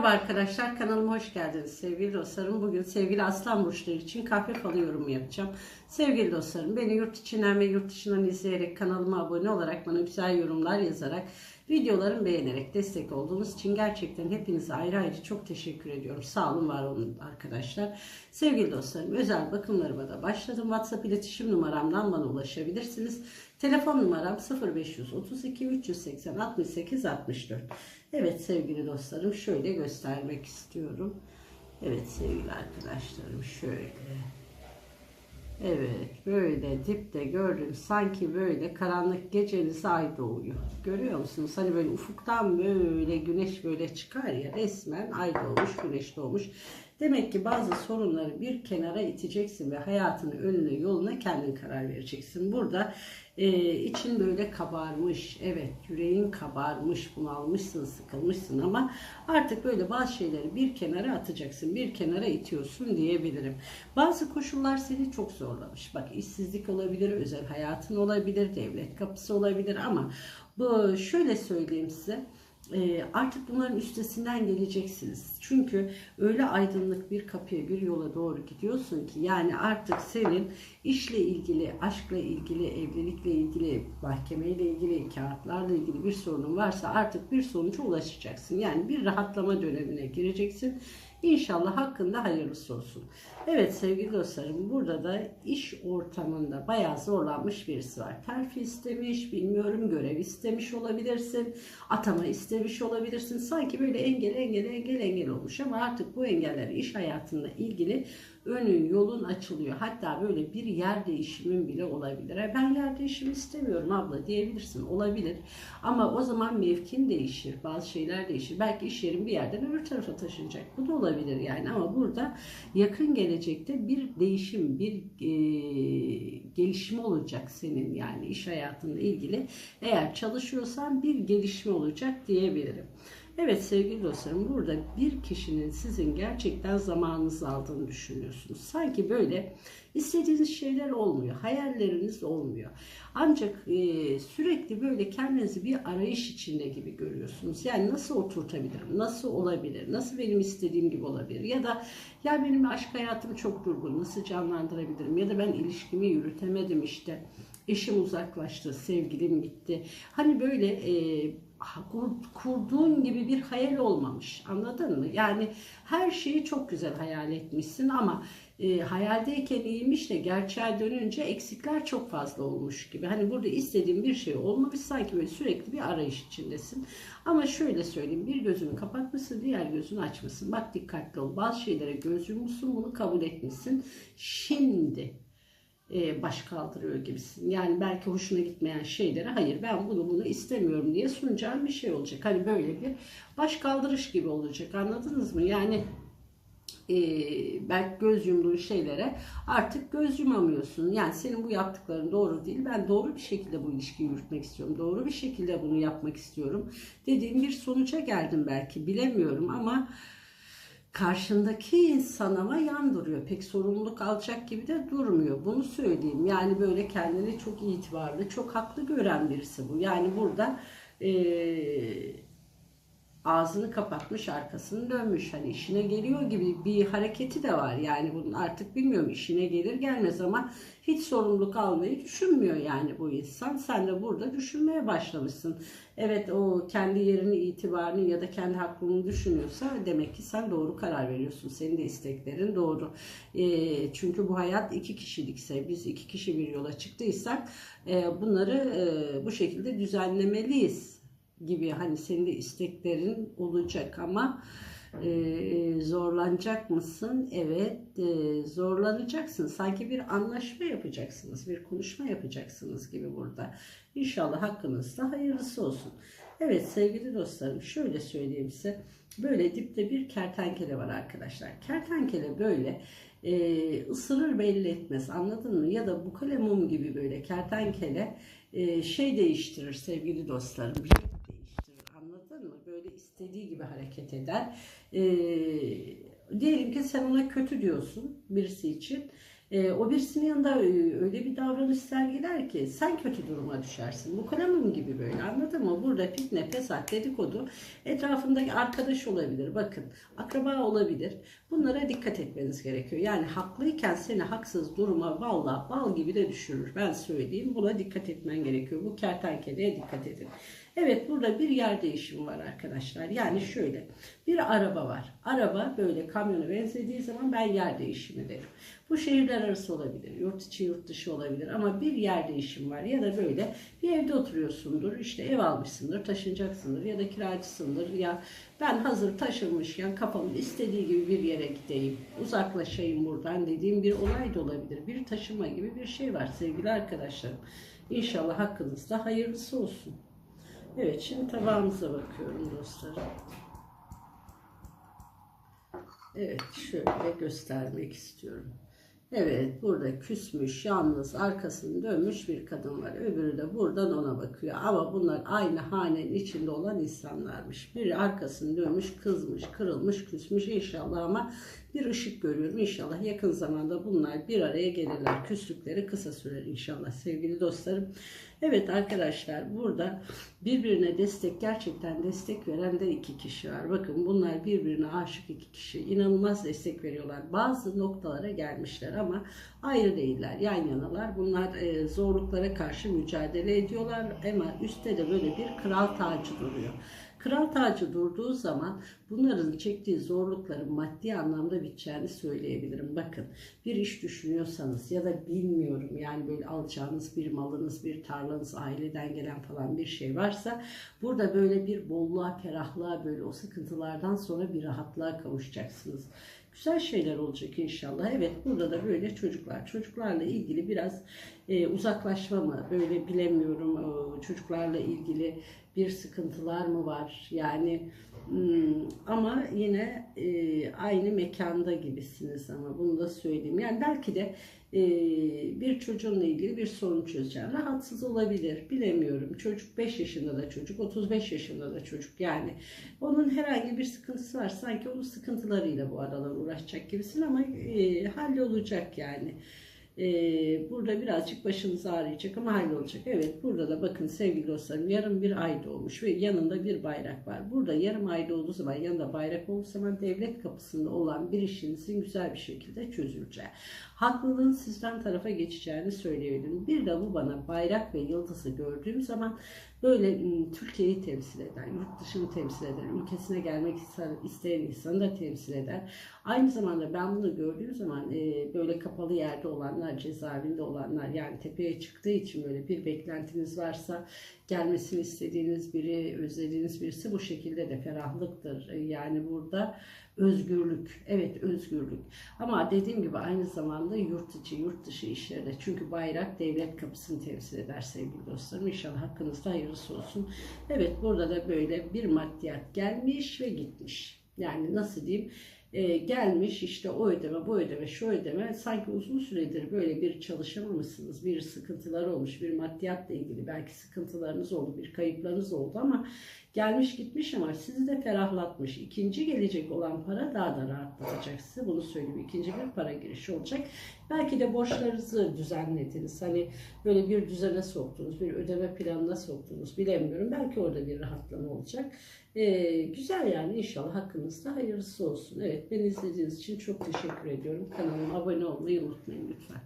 Merhaba arkadaşlar kanalıma hoş geldiniz sevgili dostlarım. Bugün sevgili aslan burçları için kahve falı yorumu yapacağım. Sevgili dostlarım beni yurt içinden ve yurt dışından izleyerek kanalıma abone olarak bana güzel yorumlar yazarak videolarımı beğenerek destek olduğunuz için gerçekten hepinize ayrı ayrı çok teşekkür ediyorum. Sağ olun var olun arkadaşlar. Sevgili dostlarım özel bakımlarıma da başladım. WhatsApp iletişim numaramdan bana ulaşabilirsiniz. Telefon numaram 0532 380 68 64. Evet sevgili dostlarım şöyle göstermek istiyorum. Evet sevgili arkadaşlarım şöyle. Evet böyle dipte gördüm sanki böyle karanlık gecenize ay doğuyor. Görüyor musunuz? Hani böyle ufuktan böyle güneş böyle çıkar ya resmen ay doğmuş güneş doğmuş. Demek ki bazı sorunları bir kenara iteceksin ve hayatını önüne yoluna kendin karar vereceksin. Burada e, için böyle kabarmış, evet yüreğin kabarmış, bunalmışsın, sıkılmışsın ama artık böyle bazı şeyleri bir kenara atacaksın, bir kenara itiyorsun diyebilirim. Bazı koşullar seni çok zorlamış. Bak işsizlik olabilir, özel hayatın olabilir, devlet kapısı olabilir ama bu şöyle söyleyeyim size artık bunların üstesinden geleceksiniz. Çünkü öyle aydınlık bir kapıya, bir yola doğru gidiyorsun ki yani artık senin işle ilgili, aşkla ilgili, evlilikle ilgili, mahkemeyle ilgili, kağıtlarla ilgili bir sorunun varsa artık bir sonuca ulaşacaksın. Yani bir rahatlama dönemine gireceksin. İnşallah hakkında hayırlısı olsun. Evet sevgili dostlarım burada da iş ortamında bayağı zorlanmış birisi var. Terfi istemiş, bilmiyorum görev istemiş olabilirsin, atama istemiş olabilirsin. Sanki böyle engel engel engel engel olmuş ama artık bu engeller iş hayatında ilgili önün yolun açılıyor. Hatta böyle bir yer değişimin bile olabilir. E ben yer değişimi istemiyorum abla diyebilirsin. Olabilir. Ama o zaman mevkin değişir. Bazı şeyler değişir. Belki iş yerin bir yerden öbür tarafa taşınacak. Bu da olabilir yani. Ama burada yakın gelecekte bir değişim, bir e, gelişme olacak senin yani iş hayatında ilgili. Eğer çalışıyorsan bir gelişme olacak diyebilirim. Evet sevgili dostlarım burada bir kişinin sizin gerçekten zamanınızı aldığını düşünüyorsunuz. Sanki böyle istediğiniz şeyler olmuyor, hayalleriniz olmuyor. Ancak e, sürekli böyle kendinizi bir arayış içinde gibi görüyorsunuz. Yani nasıl oturtabilirim, nasıl olabilir, nasıl benim istediğim gibi olabilir ya da ya benim aşk hayatım çok durgun, nasıl canlandırabilirim ya da ben ilişkimi yürütemedim işte eşim uzaklaştı, sevgilim gitti. Hani böyle e, kurduğun gibi bir hayal olmamış. Anladın mı? Yani her şeyi çok güzel hayal etmişsin ama e, hayaldeyken iyiymiş de gerçeğe dönünce eksikler çok fazla olmuş gibi. Hani burada istediğin bir şey olmamış sanki böyle sürekli bir arayış içindesin. Ama şöyle söyleyeyim bir gözünü kapatmışsın diğer gözünü açmışsın. Bak dikkatli ol bazı şeylere göz yummuşsun bunu kabul etmişsin. Şimdi e, baş kaldırıyor gibisin. Yani belki hoşuna gitmeyen şeylere hayır ben bunu bunu istemiyorum diye sunacağım bir şey olacak. Hani böyle bir baş kaldırış gibi olacak anladınız mı? Yani e, belki göz yumduğun şeylere artık göz yumamıyorsun. Yani senin bu yaptıkların doğru değil. Ben doğru bir şekilde bu ilişkiyi yürütmek istiyorum. Doğru bir şekilde bunu yapmak istiyorum. Dediğim bir sonuca geldim belki bilemiyorum ama karşındaki insan ama yan duruyor. Pek sorumluluk alacak gibi de durmuyor. Bunu söyleyeyim. Yani böyle kendini çok itibarlı, çok haklı gören birisi bu. Yani burada eee ağzını kapatmış arkasını dönmüş. Hani işine geliyor gibi bir hareketi de var. Yani bunun artık bilmiyorum işine gelir gelmez ama hiç sorumluluk almayı düşünmüyor yani bu insan. Sen de burada düşünmeye başlamışsın. Evet o kendi yerini itibarını ya da kendi hakkını düşünüyorsa demek ki sen doğru karar veriyorsun. Senin de isteklerin doğru. E, çünkü bu hayat iki kişilikse biz iki kişi bir yola çıktıysak e, bunları e, bu şekilde düzenlemeliyiz gibi hani senin de isteklerin olacak ama e, zorlanacak mısın? Evet e, zorlanacaksın. Sanki bir anlaşma yapacaksınız, bir konuşma yapacaksınız gibi burada. İnşallah hakkınızda hayırlısı olsun. Evet sevgili dostlarım şöyle söyleyeyim size. Böyle dipte bir kertenkele var arkadaşlar. Kertenkele böyle e, ısırır belli etmez anladın mı? Ya da bu kalemum gibi böyle kertenkele e, şey değiştirir sevgili dostlarım böyle istediği gibi hareket eder. E, diyelim ki sen ona kötü diyorsun birisi için. E, o birisinin yanında e, öyle bir davranış sergiler ki sen kötü duruma düşersin. Bu kalemim gibi böyle anladın mı? Burada fitne, fesat, dedikodu etrafındaki arkadaş olabilir. Bakın akraba olabilir. Bunlara dikkat etmeniz gerekiyor. Yani haklıyken seni haksız duruma valla bal gibi de düşürür. Ben söyleyeyim. Buna dikkat etmen gerekiyor. Bu kertenkeleye dikkat edin. Evet burada bir yer değişimi var arkadaşlar. Yani şöyle bir araba var. Araba böyle kamyona benzediği zaman ben yer değişimi derim. Bu şehirler arası olabilir, yurt içi yurt dışı olabilir ama bir yer değişimi var ya da böyle bir evde oturuyorsundur, işte ev almışsındır, taşınacaksındır ya da kiracısındır ya ben hazır taşınmışken kafamın istediği gibi bir yere gideyim, uzaklaşayım buradan dediğim bir olay da olabilir. Bir taşınma gibi bir şey var sevgili arkadaşlarım. İnşallah hakkınızda hayırlısı olsun. Evet şimdi tabağımıza bakıyorum dostlarım. Evet şöyle göstermek istiyorum. Evet burada küsmüş, yalnız, arkasını dönmüş bir kadın var. Öbürü de buradan ona bakıyor. Ama bunlar aynı hanenin içinde olan insanlarmış. Biri arkasını dönmüş, kızmış, kırılmış, küsmüş inşallah ama bir ışık görüyorum. İnşallah yakın zamanda bunlar bir araya gelirler. Küslükleri kısa sürer inşallah sevgili dostlarım. Evet arkadaşlar burada birbirine destek gerçekten destek veren de iki kişi var. Bakın bunlar birbirine aşık iki kişi. İnanılmaz destek veriyorlar. Bazı noktalara gelmişler ama ayrı değiller. Yan yanalar. Bunlar e, zorluklara karşı mücadele ediyorlar. Ama üstte de böyle bir kral tacı duruyor. Kral tacı durduğu zaman bunların çektiği zorlukların maddi anlamda biteceğini söyleyebilirim. Bakın bir iş düşünüyorsanız ya da bilmiyorum yani böyle alacağınız bir malınız, bir tarlanız, aileden gelen falan bir şey varsa burada böyle bir bolluğa, ferahlığa böyle o sıkıntılardan sonra bir rahatlığa kavuşacaksınız. Güzel şeyler olacak inşallah. Evet burada da böyle çocuklar. Çocuklarla ilgili biraz e, uzaklaşma mı? Böyle bilemiyorum e, çocuklarla ilgili bir sıkıntılar mı var? Yani hmm, ama yine e, aynı mekanda gibisiniz ama bunu da söyleyeyim. Yani belki de bir çocuğunla ilgili bir sorun çözeceğim. Rahatsız olabilir. Bilemiyorum. Çocuk 5 yaşında da çocuk, 35 yaşında da çocuk. Yani onun herhangi bir sıkıntısı var. Sanki onun sıkıntılarıyla bu aralar uğraşacak gibisin ama e, hallolacak yani. Ee, burada birazcık başınız ağrıyacak ama hallolacak. Evet burada da bakın sevgili dostlarım yarım bir ay doğmuş ve yanında bir bayrak var. Burada yarım ay doğduğu zaman yanında bayrak olduğu zaman devlet kapısında olan bir işinizin güzel bir şekilde çözüleceği. Haklılığın sizden tarafa geçeceğini söyleyebilirim. Bir de bu bana bayrak ve yıldızı gördüğüm zaman böyle Türkiye'yi temsil eder, yurt dışını temsil eder, ülkesine gelmek isteyen insanı da temsil eder. Aynı zamanda ben bunu gördüğüm zaman böyle kapalı yerde olanlar, cezaevinde olanlar yani tepeye çıktığı için böyle bir beklentiniz varsa gelmesini istediğiniz biri, özlediğiniz birisi bu şekilde de ferahlıktır. Yani burada özgürlük, evet özgürlük. Ama dediğim gibi aynı zamanda yurt içi, yurt dışı işlerde. Çünkü bayrak devlet kapısını temsil eder sevgili dostlarım. İnşallah hakkınızda hayırlısı olsun. Evet burada da böyle bir maddiyat gelmiş ve gitmiş. Yani nasıl diyeyim? e, gelmiş işte o ödeme bu ödeme şu ödeme sanki uzun süredir böyle bir çalışamamışsınız bir sıkıntılar olmuş bir maddiyatla ilgili belki sıkıntılarınız oldu bir kayıplarınız oldu ama gelmiş gitmiş ama sizi de ferahlatmış. İkinci gelecek olan para daha da rahatlatacak. Size bunu söyleyeyim. İkinci bir para girişi olacak. Belki de borçlarınızı düzenlediniz. Hani böyle bir düzene soktunuz bir ödeme planına soktunuz. Bilemiyorum. Belki orada bir rahatlama olacak. Ee, güzel yani. İnşallah hakkınızda hayırlısı olsun. Evet beni izlediğiniz için çok teşekkür ediyorum. Kanalıma abone olmayı unutmayın lütfen